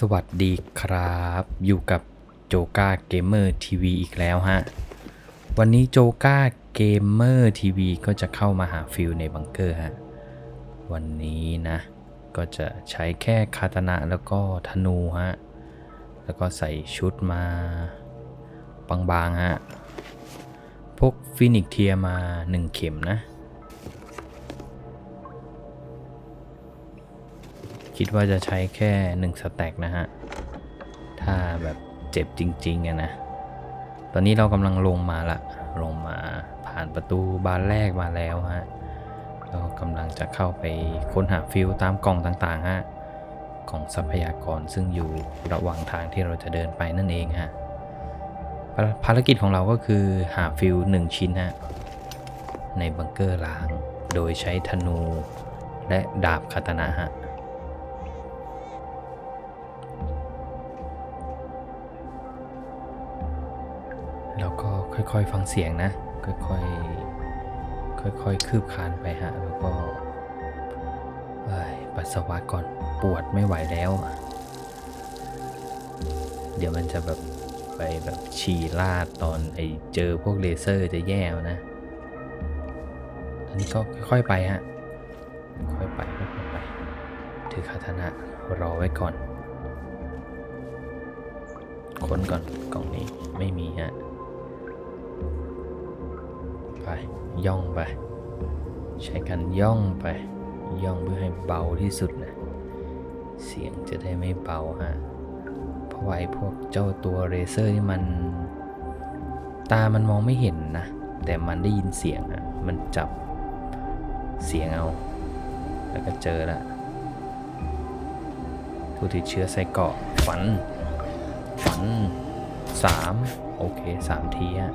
สวัสดีครับ อยู่กับโจกาเกมเมอร์ทีวีอีกแล้วฮะ วันนี้โจกาเกมเมอร์ทีวีก็จะเข้ามาหาฟิลในบังเกอร์ฮะ วันนี้นะ ก็จะใช้แค่คาตานะแล้วก็ธนูฮะ แล้วก็ใส่ชุดมาบางๆฮะพกฟินิกเทียมา 1 เข็มนะ คิดว่าจะใช้แค่1สแต็กนะฮะ ถ้าแบบเจ็บจริงๆอะนะ ตอนนี้เรากำลังลงมาละ ลงมาผ่านประตูบานแรกมาแล้วฮะเรากำลังจะเข้าไปค้นหาฟิลตามกล่องต่างๆฮะกล่องทรัพยากรซึ่งอยู่ระหว่างทางที่เราจะเดินไปนั่นเองฮะภารกิจของเราก็คือหาฟิลหนึ่งชิ้นฮะในบังเกอร์ล้าง โดยใช้ธนูและดาบคาตนะฮะ แล้วก็ค่อยๆฟังเสียงนะ ค่อยๆ ค่อยๆ คืบคานไปฮะ แล้วก็เอ้ปัสสาวะก่อนปวดไม่ไหวแล้ว เดี๋ยวมันจะแบบไปแบบฉี่ลาดตอนไอเจอพวกเลเซอร์จะแย่นะ ตอนนี้ก็ค่อยๆไปฮะ ค่อยๆไปค่อยๆไป ถือคาถนะรอไว้ก่อน ค้นก่อนกล่องนี้ไม่มีฮะ ไป ย่องไป ใช้การย่องไป ย่องเพื่อให้เบาที่สุดนะ เสียงจะได้ไม่เบาฮะเพราะว่าไอ้พวกเจ้าตัวเรเซอร์นี่มัน ตามันมองไม่เห็นนะ แต่มันได้ยินเสียงอะมันจับเสียงเอา แล้วก็เจอละผู้ติดเชื้อใส่เกาะฝัน ฝันสามโอเคสามทีฮะ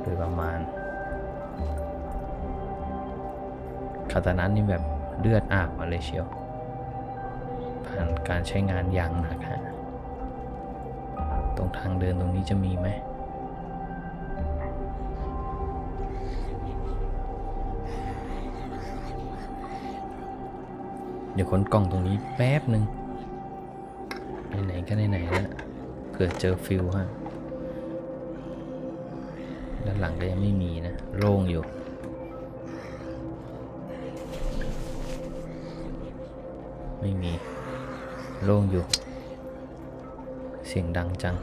โดยประมาณ คาตานั้นนี่แบบเลือดอาบมาเลยเชียว ผ่านการใช้งานอย่างหนักฮะตรงทางเดินตรงนี้จะมีไหมเดี๋ยวขนกล่องตรงนี้แป๊บหนึ่งไหนๆก็ไหนๆแล้วเผื่อเจอฟิลฮะ ด้านหลังก็ยังไม่มีนะ โล่งอยู่ ไม่มี โล่งอยู่ เสียงดังจัง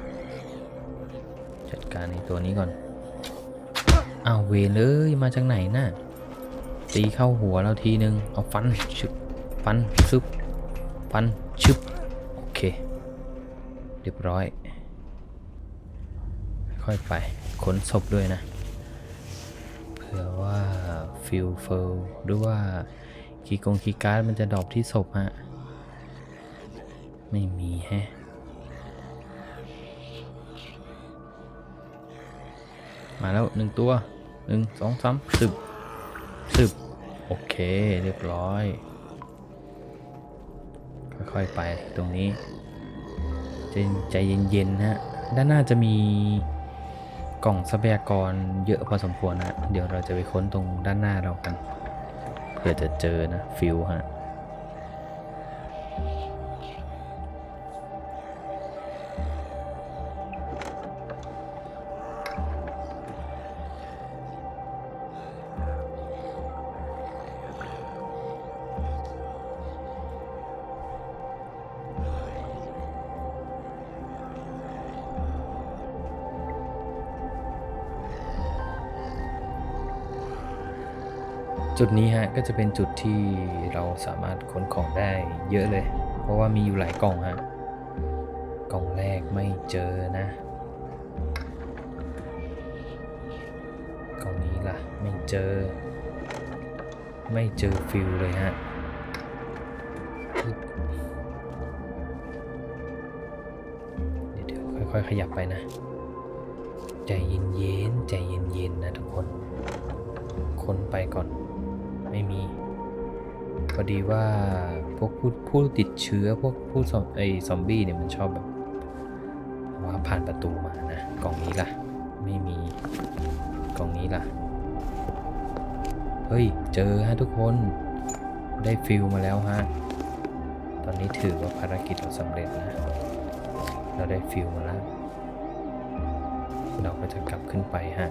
จัดการในตัวนี้ก่อนอ้าวเวเลยมาจากไหนน่ะตีเข้าหัวเราทีนึง เอาฟันชึบฟันซึบฟันชึบโอเค เรียบร้อย ค่อยไปขนศพด้วยนะเผื่อว่าฟิลเฟลหรือว่าคีกงคีการ์ดมันจะดรอปที่ศพฮะ ไม่มีแฮะมาแล้วหนึ่งตัวหนึ่งสองสามสิบสิบโอเค เรียบร้อย ค่อยๆไปตรงนี้ ใจใจเย็นๆนะฮะด้านหน้าจะมีกล่องทรัพยากรเยอะพอสมควรนะ เดี๋ยวเราจะไปค้นตรงด้านหน้าเรากันเพื่อจะเจอนะฟิลฮะ จุดนี้ฮะก็จะเป็นจุดที่เราสามารถขนของได้เยอะเลย เพราะว่ามีอยู่หลายกล่องฮะกล่องแรกไม่เจอนะ กล่องนี้ล่ะไม่เจอ ไม่เจอฟิลเลยฮะเดี๋ยวค่อยๆขยับไปนะ ใจเย็นๆใจเย็นๆนะทุกคน คนไปก่อน ไม่มี พอดีว่าพวกผู้ผู้ติดเชื้อพวกผู้ซอมไอซอมบี้เนี่ยมันชอบแบบว่าผ่านประตูมานะกล่องนี้ล่ะ ไม่มีกล่องนี้ล่ะ เฮ้ย เจอฮะทุกคนได้ฟิลมาแล้วฮะ ตอนนี้ถือว่าภารกิจเราสำเร็จนะ เราได้ฟิลมาแล้ว เราก็จะกลับขึ้นไปฮะ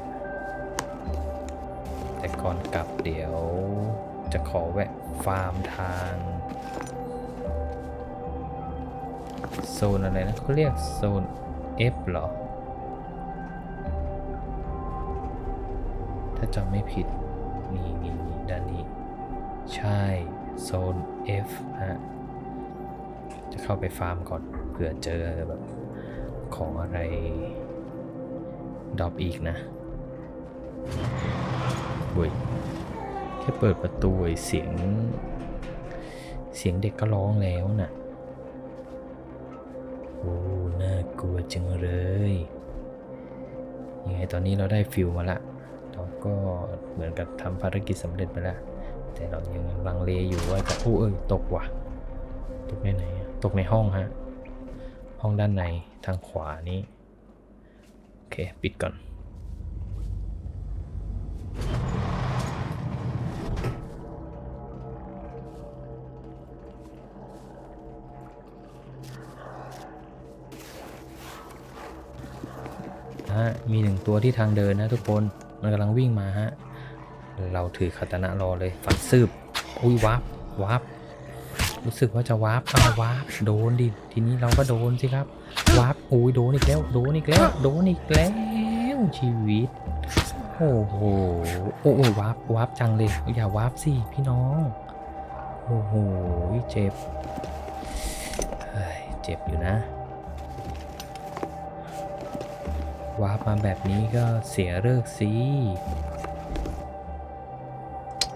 แต่ก่อนกลับเดี๋ยว จะขอแวะฟาร์มทางโซนอะไรนะเขาเรียกโซน F เหรอ ถ้าจำไม่ผิดนี่นี่นี่ด้านนี้ ใช่โซน F ฮะ จะเข้าไปฟาร์มก่อนเผื่อเจอแบบของอะไรดรอปอีกนะ บุยแค่เปิดประตูเสียง เสียงเด็กก็ร้องแล้วน่ะโอ้น่ากลัวจังเลยยังไงตอนนี้เราได้ฟิลมาละเราก็เหมือนกับทำภารกิจสำเร็จไปแล้วแต่เรายังลังเลอยู่ว่าจะโอ้เอ้ยตกว่ะ ตกในไหนตกในห้องฮะห้องด้านในทางขวานี้โอเค ปิดก่อน ฮะ มีหนึ่งตัวที่ทางเดินนะทุกคน มันกำลังวิ่งมาฮะ เราถือคาตานะรอเลยฝันซืบ อุ้ยวับวับรู้สึกว่าจะวาร์ปอ้าววาร์ปโดนดิ ทีนี้เราก็โดนสิครับ วาร์ปอุ้ยโดนอีกแล้ว โดนอีกแล้ว โดนอีกแล้ว ชีวิต โอ้โห โอ้โหวาร์ปวาร์ปจังเลย อย่าวาร์ปสิพี่น้อง โอ้โห เจ็บ เจ็บอยู่นะ วาร์ปมาแบบนี้ก็เสียเลิกสิ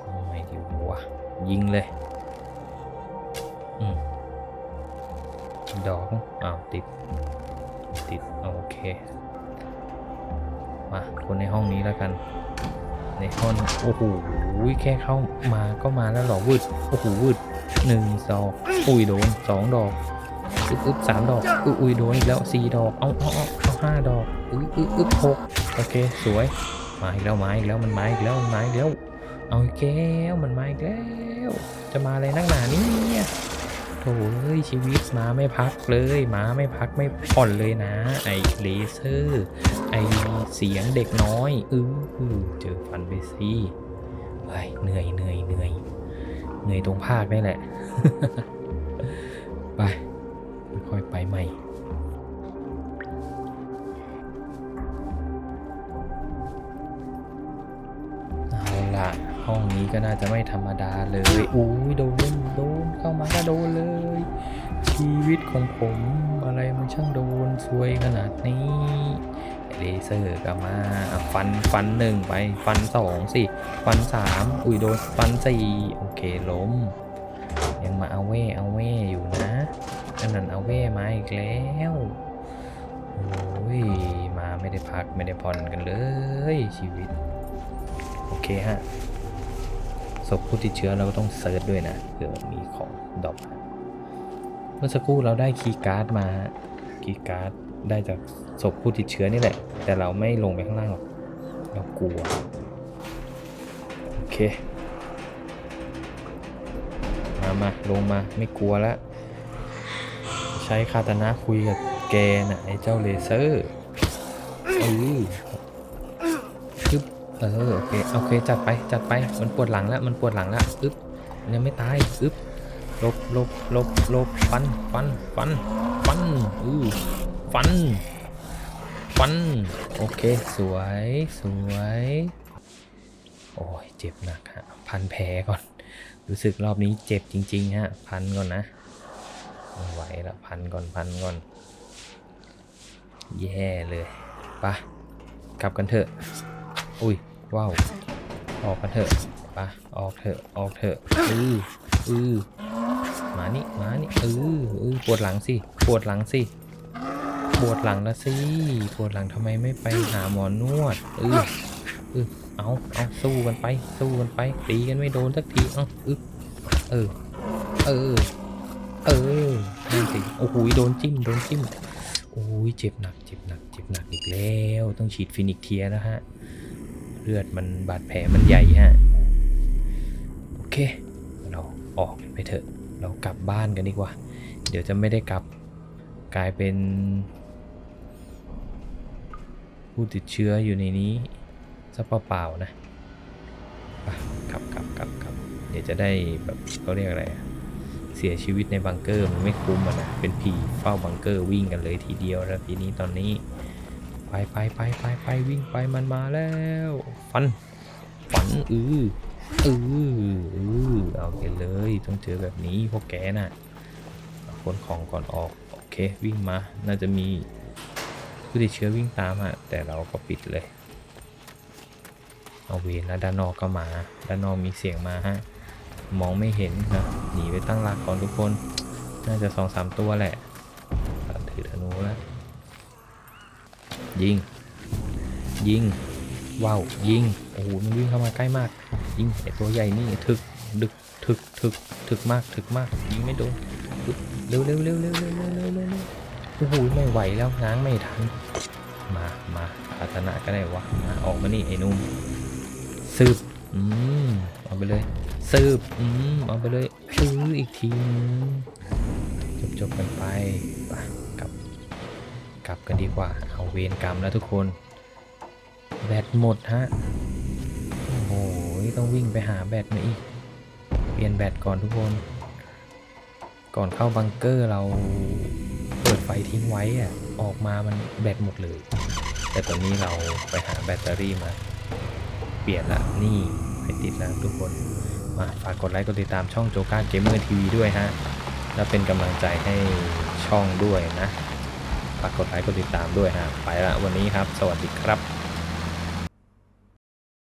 เอาไงดีวะยิงเลยอืมดอกอ้าวติด ติด โอเค มาคนในห้องนี้แล้วกัน ในห้อง โอ้โหแค่เข้ามาก็มาแล้วหรอวืดโอ้โหวืดหนึ่งสองอุ้ยโดนสองดอกอึ๊บสามดอกอุ้ยโดนอีกแล้วสี่ดอก เอาเอาเอาห้าดอก อึ๊บอึ๊บอึ๊บหกโอเคสวยมาอีกแล้วมาอีกแล้วมันมาอีกแล้วมันมาอีกแล้วเอาอีกแล้วมันมาอีกแล้วจะมาอะไรนักหนาเนี่ยโถ่เอ้ยชีวิตมาไม่พักเลยมาไม่พักไม่ผ่อนเลยนะ ไอเลเซอร์ไอเสียงเด็กน้อยออเอเจอฟันไปสิเฮ้ยเหนื่อยเหนื่อยเหนื่อยเหนื่อยตรงภาคนี่แหละ ไปค่อยไปใหม่ ห้องนี้ก็น่าจะไม่ธรรมดาเลยอุ้ยโดนโดนเข้ามาก็โดนเลย ชีวิตของผมอะไรมันช่างโดนซวยขนาดนี้เลเซอร์ก็มาฟันฟันหนึ่งไปฟันสองสิฟันสามอุ้ยโดนฟันสี่โอเคล้ม ยังมาเอาเว่เอาเว่อยู่นะอันนั้นเอาเว่มาอีกแล้วโอ้ยมาไม่ได้พักไม่ได้ผ่อนกันเลยชีวิต โอเคฮะ ศพผู้ติดเชื้อเราก็ต้องเซิร์ชด้วยนะเผื่อมีของดรอปเมื่อสักครู่เราได้คีย์การ์ดมาคีย์การ์ดได้จากศพผู้ติดเชื้อนี่แหละ แต่เราไม่ลงไปข้างล่างหรอกเรากลัวโอเคมามาลงมาไม่กลัวแล้วใช้คาตานะคุยกับแกนะไอ้เจ้าเลเซอร์เออ เออโอเคโอเคจัดไปจัดไปมันปวดหลังแล้วมันปวดหลังแล้วอึ๊บยังไม่ตายอึ๊บลบลบลบลบฟันฟันฟันฟันอือฟันฟันโอเคสวยสวยโอ้ยเจ็บหนักฮะพันแผลก่อน รู้สึกรอบนี้เจ็บจริง ๆ ฮะ พันก่อนนะไม่ไหวละพันก่อนพันก่อน แย่เลยไปะกลับกันเถอะ อุ้ยว้าวออกกันเถอะไปะออกเถอะออกเถอะอืออือมานี่มานี่เออเออปวดหลังสิปวดหลังสิปวดหลังแล้วสิปวดหลังทำไมไม่ไปหาหมอนวดเออเออเอาเอาสู้กันไป สู้กันไปตีกันไม่โดนสักทีเอาอึ๊บเออเออเออนั่นสิโอ้โหโดนจิ้มโดนจิ้มโอ้ยเจ็บหนักเจ็บหนักเจ็บหนักอีกแล้ว ต้องฉีดฟินิกเทียนะฮะ เลือดมันบาดแผลมันใหญ่ฮะ โอเค เราออกไปเถอะ เรากลับบ้านกันดีกว่า เดี๋ยวจะไม่ได้กลับกลายเป็น ผู้ติดเชื้ออยู่ในนี้ซะเปล่าๆนะไปกลับกลับกลับกลับเดี๋ยวจะได้แบบเขาเรียกอะไรเสียชีวิตในบังเกอร์มันไม่คุ้มอะนะ เป็นผีเฝ้าบังเกอร์วิ่งกันเลยทีเดียวแล้วทีนี้ตอนนี้ ไปไปไปไปไปวิ่งไปมันมาแล้ว ฟัน ฟันอืออืออือเอาไปเลยต้องเจอแบบนี้พวกแกน่ะเอาขนของก่อนออก โอเควิ่งมา น่าจะมีผู้ติดเชื้อวิ่งตามฮะแต่เราก็ปิดเลย เอาเวรแล้วด้านนอกก็มา ด้านนอกมีเสียงมาฮะ มองไม่เห็นนะหนีไปตั้งหลักก่อนทุกคน น่าจะสองสามตัวแหละถือธนูแล้ว ยิง ยิง ว้าว ยิง โอ้โห มันวิ่งเข้ามาใกล้มาก ยิงไอตัวใหญ่นี่ถึก ดึก ถึก ถึก ถึกมาก ถึกมาก ยิงไม่โดน เร็วเร็วเร็วเร็วเร็วเร็วเร็วเร็วโอ้โห ไม่ไหวแล้วง้างไม่ทัน มา มาพัฒนาก็ได้วะ มาออกมานี่ไอ้หนุ่มสืบ อืมเอาไปเลยสืบ อืมเอาไปเลยซื้ออีกทีจบจบกันไปไปกลับ กลับกันดีกว่า เอาเวรกรรมแล้วทุกคน แบตหมดฮะ โอ้โห ต้องวิ่งไปหาแบตมาอีก เปลี่ยนแบตก่อนทุกคน ก่อนเข้าบังเกอร์เราเปิดไฟทิ้งไว้อะออกมามันแบตหมดเลย แต่ตอนนี้เราไปหาแบตเตอรี่มา เปลี่ยนละนี่ไม่ติดแล้วทุกคน มาฝากกดไลค์กดติดตามช่องโจก้าเกมเมอร์ทีวีด้วยฮะ แล้วเป็นกำลังใจให้ช่องด้วยนะ ฝากกดไลค์กดติดตามด้วยฮะไปละวันนี้ครับ สวัสดีครับ